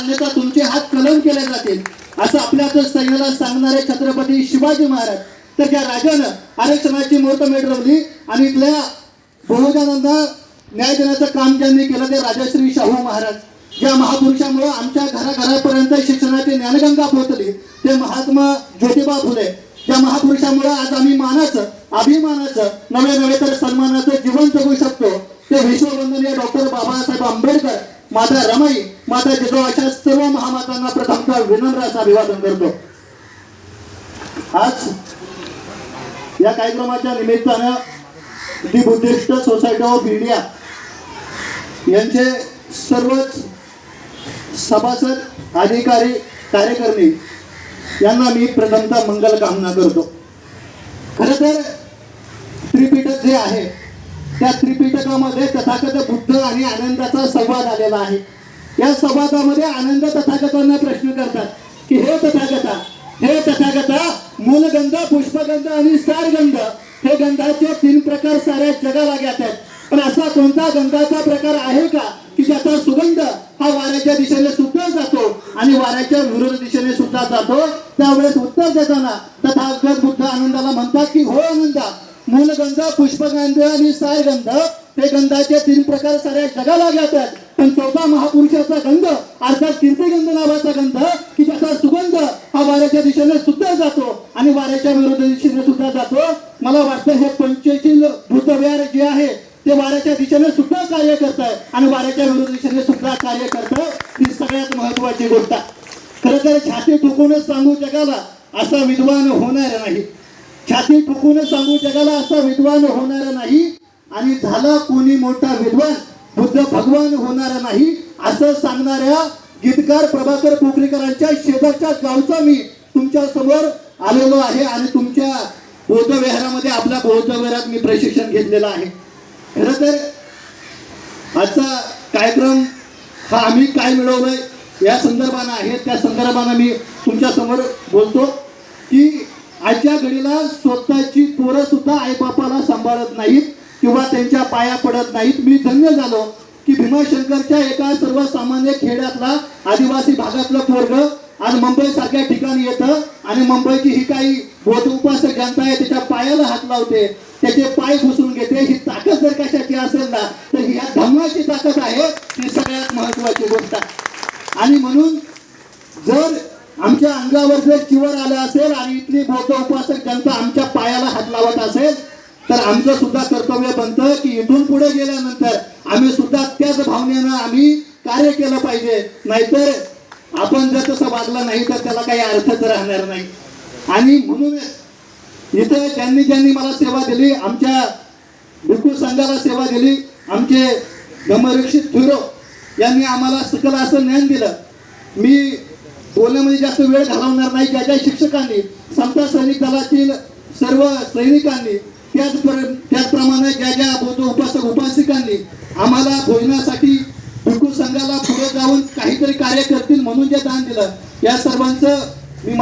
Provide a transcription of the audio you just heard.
अन्यथा तुमचे हात कलम केले जातील. असं आपल्या सैन्याला सांगणारे छत्रपती शिवाजी महाराज. तर त्या राजानं आरक्षणाची मुहूर्त मिळवली आणि इथल्या बहुजनांना न्याय देण्याचं काम ज्यांनी केलं ते राजाश्री शाहू महाराज. या महापुरुषामुळे आमच्या घराघरापर्यंत शिक्षणाची ज्ञानगंगा पोहोचली. ते महात्मा ज्योतिबा फुले. त्या महापुरुषामुळे आज आम्ही मानाचं अभिमानाचं नवे नवे तर सन्मानाचं जीवन जगू शकतो. ते विश्ववंदनीय डॉक्टर बाबासाहेब आंबेडकर माता रमाई माता जिजाऊ अशा सर्व महामातांना प्रथमतः विनम्र असं अभिवादन करतो. आज या कार्यक्रमाच्या निमित्तानं the Buddhist society of India यांचे सर्वच सभासद अधिकारी कार्यकर्ते यांना मी प्रथमतः मंगल कामना करतो. खरं तर त्रिपीठक जे आहे त्या त्रिपिटकामध्ये तथागत बुद्ध आणि आनंदाचा संवाद आलेला आहे. या संवादामध्ये आनंद तथागतांना प्रश्न करतात की हे तथागता हे तथागता मूलगंध पुष्पगंध आणि सारगंध हे गंधाचे तीन प्रकार साऱ्या जगाला ज्ञात आहेत. पण असा कोणता गंधाचा प्रकार आहे का की ज्याचा सुगंध हा वाऱ्याच्या दिशेने सुद्धा जातो आणि वाऱ्याच्या विरोध दिशेने सुद्धा जातो? त्यावेळेस उत्तर देताना तथागत बुद्ध आनंदाला म्हणतात की हो आनंदा मूलगंध पुष्पगंध आणि सायगंध हे गंधाचे तीन प्रकार साऱ्या जगाला जातात पण चौथा महापुरुषाचा गंध अर्थात कीर्तिगंध नावाचा गंध की ज्याचा सुगंध हा वाऱ्याच्या दिशेने सुद्धा जातो आणि वाऱ्याच्या विरोध दिशेने सुद्धा जातो. मला वाटतं हे पंचशील भूतव्यार जे आहे ते वाऱ्याच्या दिशेने सुद्धा कार्य करत आहे आणि वाऱ्याच्या विरोध दिशेने सुद्धा कार्य करतं ही सगळ्यात महत्वाची गोष्ट खरं तर छाती ठोकूनच सांगू जगाला असा विद्वान होणार नाही. छाती ठोकूनच सांगू जगाला असा विद्वान होणार नाही. आणि झाला कोणी मोठा विद्वान? बुद्ध भगवान होणार नाही. असं सांगणाऱ्या गीतकार प्रभाकर पोखरीकरांच्या शेजारच्या गावचा मी तुमच्यासमोर आलेलो आहे आणि तुमच्या बौद्धविहारामध्ये आपल्या बौद्धविहारात मी प्रशिक्षण घेतलेलं आहे. खरं तर आजचा कार्यक्रम हा आम्ही काय मिळवलंय या संदर्भानं आहे. त्या संदर्भानं मी तुमच्यासमोर बोलतो की आजच्या घडीला स्वतःची पोरं सुद्धा आईबापाला सांभाळत नाहीत किंवा त्यांच्या पाया पडत नाहीत. मी धन्य झालो की भीमाशंकरच्या एका सर्वसामान्य खेड्यातला आदिवासी भागातलं पोरग आज मुंबई सारख्या ठिकाणी येतं आणि मुंबईची ही काही बौद्ध उपासक जनता आहे त्याच्या पायाला हात लावते त्याचे पाय घुसून घेते. ही ताकद जर कशाची असेल ना तर ही ह्या धम्माची ताकद आहे. ती सगळ्यात महत्वाची गोष्ट आणि म्हणून जर आमच्या अंगावर जर चिवर आलं असेल आणि इथली बौद्ध उपासक जनता आमच्या पायाला हात लावत असेल तर आमचं सुद्धा कर्तव्य बनतं की इथून पुढे गेल्यानंतर आम्ही सुद्धा त्याच भावनेनं आम्ही कार्य केलं पाहिजे. नाहीतर आपण जर तसं वागलं नाही तर त्याला काही अर्थच राहणार नाही. आणि म्हणूनच इथं ज्यांनी ज्यांनी मला सेवा दिली आमच्या भिकू संघाला सेवा दिली आमचे धमरक्षित थुरो यांनी आम्हाला सकल असं ज्ञान दिलं. मी बोलण्यामध्ये जास्त वेळ घालवणार नाही ज्या ज्या शिक्षकांनी समता सैनिक दलातील सर्व सैनिकांनी त्याच त्याचप्रमाणे ज्या ज्या बौद्ध उपासक उपासिकांनी आम्हाला भोजनासाठी भिक्खू संघाला पुढे जाऊन काहीतरी कार्य करतील म्हणून जे दान दिलं या सर्वांचं